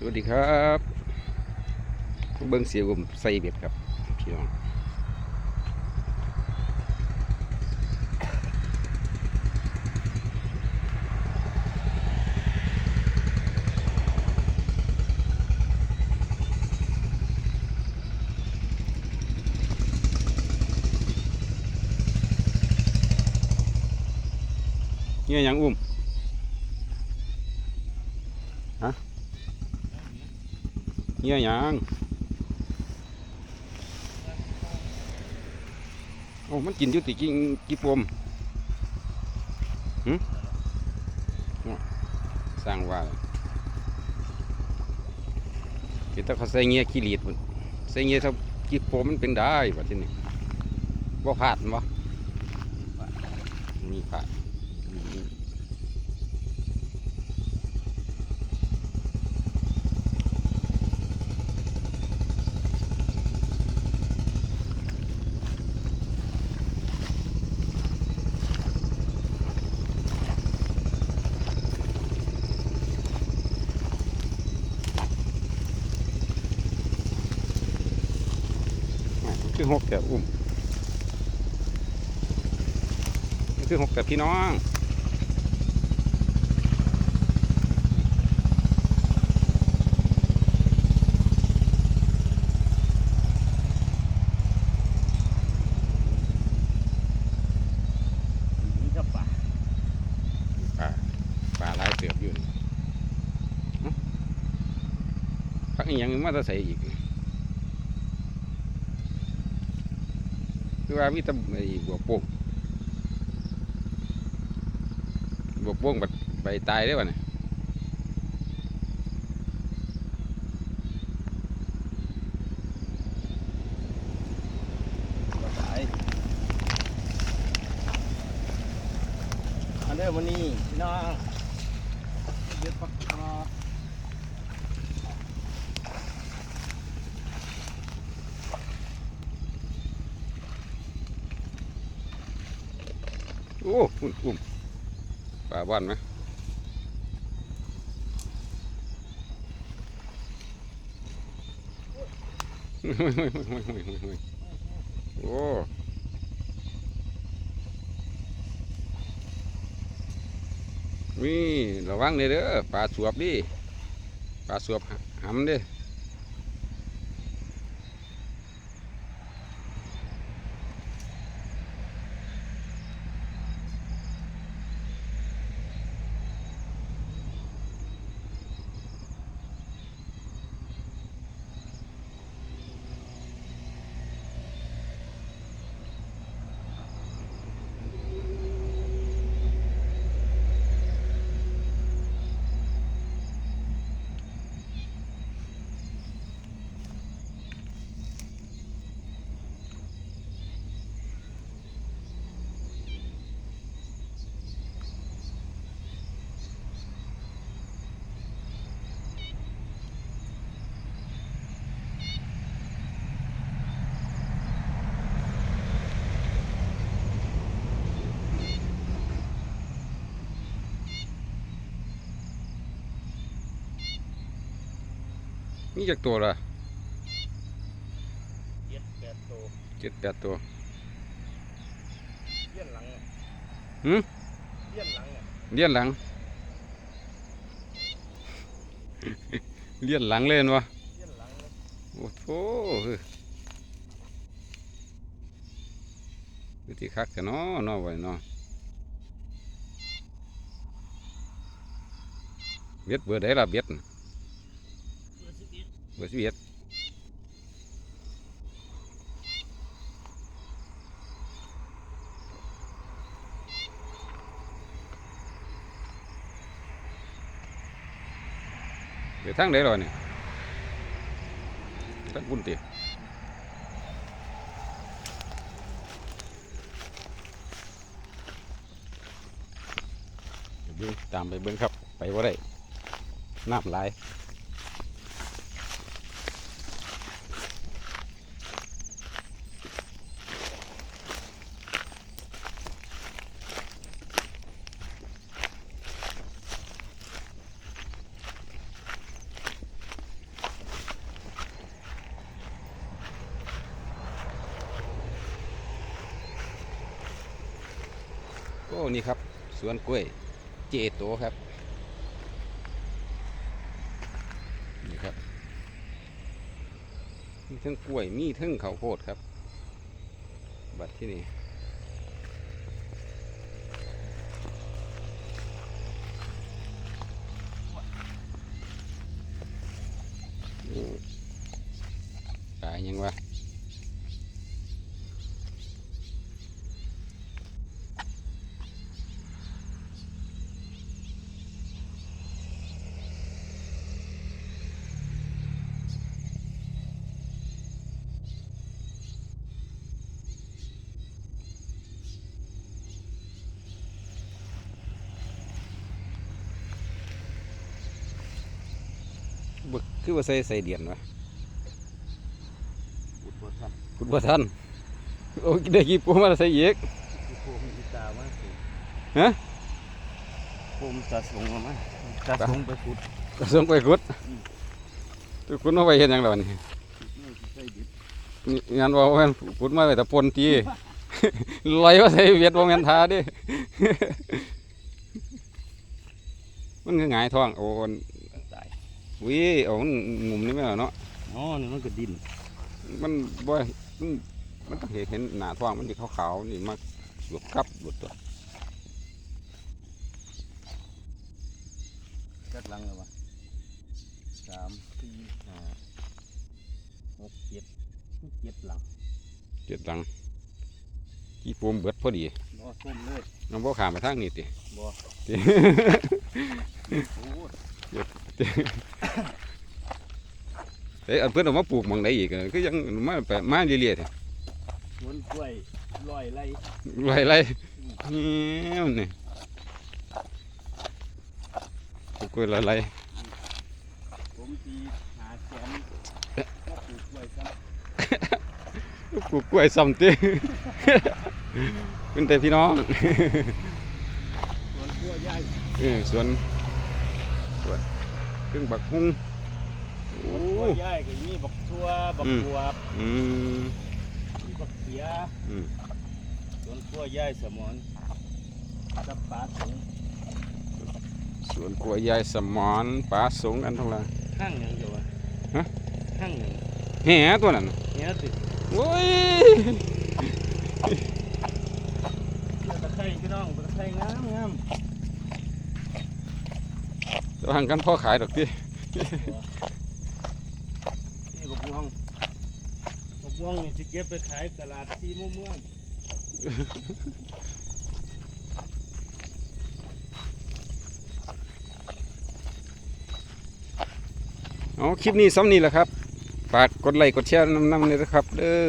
สวัสดีครับเบิ้งเสียผมใส่เบ็ดครับพี่น้องเนี่ยยังอุ้ม เฮียยังโอ้มันกินยุติกินกี่ปมหึอ้อสร้างว่าคิดถ้าเขาใส่เงี้ยขี้หลีดใส่เงี้ยถ้ากี่ปมมันเป็นได้ป่ะที่นี่ว่าพลาดมั้มีพลาด คือหกแต่อุ้มมันคือหกแต่พี่น้องนี่ก็ป่าป่าป่าหลายเติบอยู่นี่เอ้าพักอีกอย่างมาจะใส่อีก คือว่ามีแต่ไอ้บวโป่งบวโป่งบัดใบตายได้ป่ะเนี่ยก็ตายอันเดอร์มันนี่พี่น้องเด็ดปักคอ อ้อุ้มอุ้มป่าบ้านไหมโอ้มีระวังเลยเด้อปลาสวบดิปลาสวบหำเด้ อนี่จากตัวละเย็ดแปดโตเจ็ดแปดตัวเลี้ยนหลังอะหืมเลี้ยนหลังอะเลี้ยนหลังเลี้ยนหลังเล่นวะเลี้ยนหลังเลยโอ้โหเฮ้ยวิธีคักกันเนาะเนาะไว้เนาะเบ็ดเบอร์ใดล่ะเบ็ดน่ะ เบอร์สิบเอ็ดเบอร์สิบเอ็ดเดี๋ยวทางไหนรอเนี่ยทางบุญเตียตามไปเบิ้งครับ ไปว่าได้น้ำไหลาย นี่ครับ สวนกล้วยเจโตครับ นี่ครับ มีทั้งกล้วยมีทั้งข้าวโพดครับ บัดที่นี่อืมตายยังวะ บึก คือว่าใส่ใส่เดียนวะบุดบดทคุณพ่ท่านโอ้ยได้กี่ปูมาใส่เยกำภูมิตามากสิฮะภูมิตาสงมามาตาสงไปขุดกระทรวงไปกุดทุกคนเอาไปเห็นยังไงนี่นี่ใส่ดิบนี่งานว่าแม่นกุดมาไปแต่ปนตีลอยว่าใส่เวียดวงแมนทาดิมันคือหงายท้องโอ้ นตายวิเอามันงุมนี่ไม่เหรอเนาะอ๋อนี่มันก็ดินมันบ่มันมันต้องเห็นเห็นหน้าท้องมันที่ขาวๆนี่มาหลุดกับหลุดตัวจักหลังเลยวะสามสี่ห้าหกเจ็ดเจ็ดหลังเจ็ดดังกี่ปูมเบิดพอดีรอส้มเลยน้องบ่ขามไปทางนี้ติบ่ติโอ้ เอ้ยอันเพิ่นเอามาปลูกหมองใดอีกอะคือยังมาแปะมาเรื่อยๆแท้สวนกล้วยลอยไรไล่ไล่นี่มันนี่ปลูกกล้วยละไล่ผมตีหาแสนก็ปลูกกล้วยซะปลูกกล้วยซ้ำติเป็นแต่พี่น้อง สวนกล้วยใหญ่ เออสวนสวน เครื่องบักฮุ้งโอ้กล้วยใหญ่ก็มีบักทั่วบักอืมบวบอืมมีบักเขียอืมสวนกล้วยใหญ่สมอนกับปลาถุงสวนกล้วยใหญ่สมอนปลาสงอันทั้งหลายห้างหยังอยู่วะฮะห้างหยังแห่ตัวนั้นน่ะเนี่ยติดโอ้ยเกี่ยวตะไคร้พี่น้องตะไคร้งามงาม จะหังกันพ่อขายดอกตินี่บักม่วงบักม่วงนี่สิเก็บไปขายตลาดที่มุ่งเมืองเอาคลิปนี้ซ้ำนี่แหละครับ ฝากกดไลค์กดแชร์นำๆเลยนะครับ เด้อ